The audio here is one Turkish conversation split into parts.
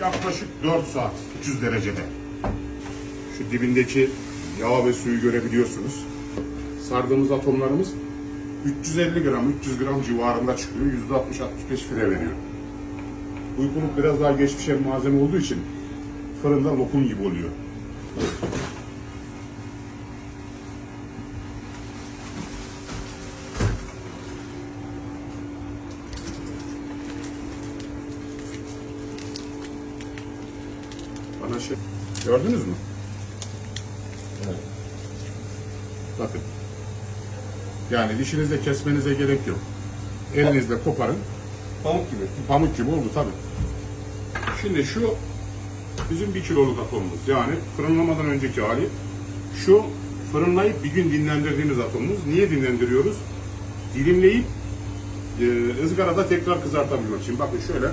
yaklaşık 4 saat 300 derecede. Şu dibindeki yağ ve suyu görebiliyorsunuz. Sardığımız atomlarımız 350 gram, 300 gram civarında çıkıyor. %60-65 fire veriyor. Uykuluk biraz daha geç pişen malzeme olduğu için fırında lokum gibi oluyor. Bana şey... Gördünüz mü? Evet. Bakın. Yani dişinizle kesmenize gerek yok. Elinizle koparın. Pamuk gibi. Pamuk gibi oldu tabi. Şimdi şu bizim bir kiloluk atomumuz. Yani fırınlamadan önceki hali. Şu fırınlayıp bir gün dinlendirdiğimiz atomumuz. Niye dinlendiriyoruz? Dilimleyip e, ızgarada tekrar kızartabilmek için. Bakın şöyle.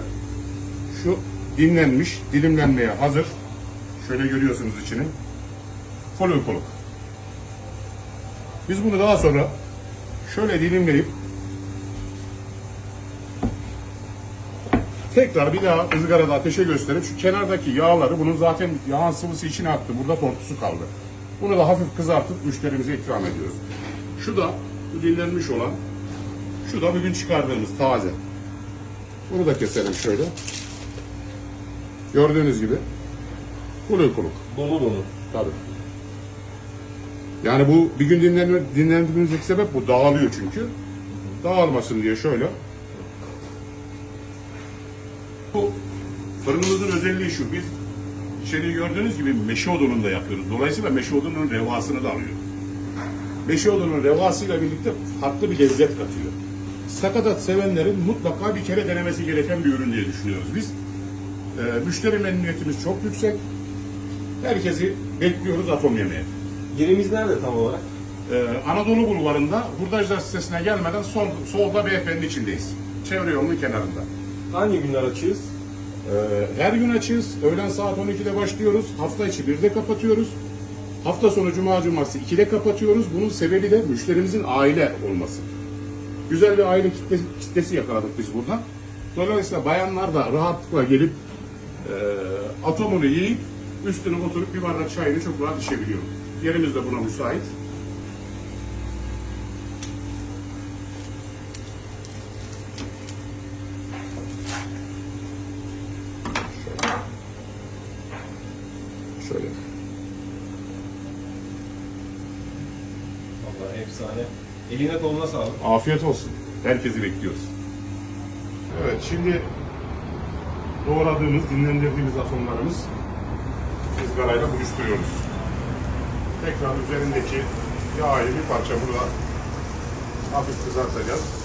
Şu dinlenmiş, dilimlenmeye hazır. Şöyle görüyorsunuz içini. Koluk koluk. Biz bunu daha sonra şöyle dilimleyip tekrar bir daha ızgarada ateşe gösterip şu kenardaki yağları bunun zaten yağın sıvısı içine aktı. Burada tortusu kaldı. Bunu da hafif kızartıp müşterimize ikram ediyoruz. Şu da dinlenmiş olan şu da bugün çıkardığımız taze. Bunu da keselim şöyle. Gördüğünüz gibi kuluk kuluk. Dolu dolu. Tabii. Yani bu bir gün dinlenme, dinlendirmemizdeki sebep bu. Dağılıyor çünkü. Dağılmasın diye şöyle. Bu fırınımızın özelliği şu. Biz içeriği gördüğünüz gibi meşe odununda yapıyoruz. Dolayısıyla meşe odununun revasını da alıyor. Meşe odunun revasıyla birlikte farklı bir lezzet katıyor. Sakatat sevenlerin mutlaka bir kere denemesi gereken bir ürün diye düşünüyoruz biz. Ee, müşteri memnuniyetimiz çok yüksek. Herkesi bekliyoruz atom yemeğe. Yerimiz nerede tam olarak? Ee, Anadolu Bulvarı'nda Hurdacılar sitesine gelmeden sol, solda beyefendi içindeyiz. Çevre yolunun kenarında. Hangi günler açığız? Ee, her gün açığız. Öğlen saat 12'de başlıyoruz. Hafta içi 1'de kapatıyoruz. Hafta sonu Cuma Cumartesi 2'de kapatıyoruz. Bunun sebebi de müşterimizin aile olması. Güzel bir aile kitlesi, kitlesi yakaladık biz burada. Dolayısıyla bayanlar da rahatlıkla gelip e, atomunu yiyip üstüne oturup bir bardak çayını çok rahat içebiliyor. Yerimiz de buna müsait. Şöyle. Vallahi efsane. Eline koluna sağlık. Afiyet olsun. Herkesi bekliyoruz. Evet şimdi doğradığımız, dinlendirdiğimiz atomlarımız ızgarayla buluşturuyoruz. Tekrar üzerindeki yağı bir parça burada hafif kızartacağız.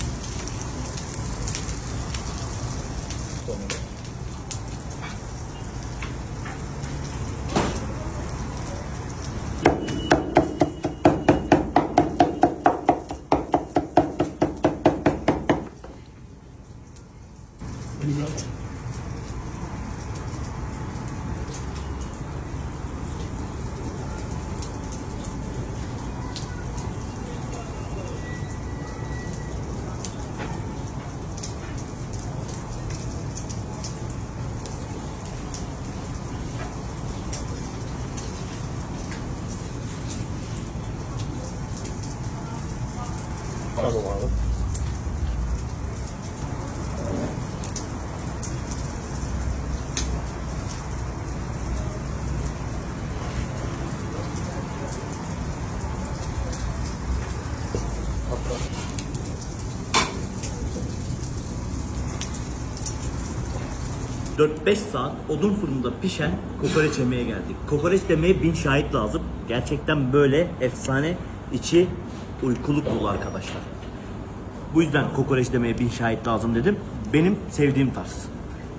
Tamam abi. Dört beş saat odun fırında pişen kokoreç yemeye geldik. Kokoreç demeye bin şahit lazım. Gerçekten böyle efsane içi uykuluk dolu arkadaşlar. Bu yüzden kokoreç demeye bin şahit lazım dedim. Benim sevdiğim tarz.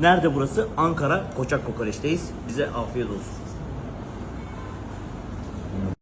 Nerede burası? Ankara Koçak Kokoreç'teyiz. Bize afiyet olsun.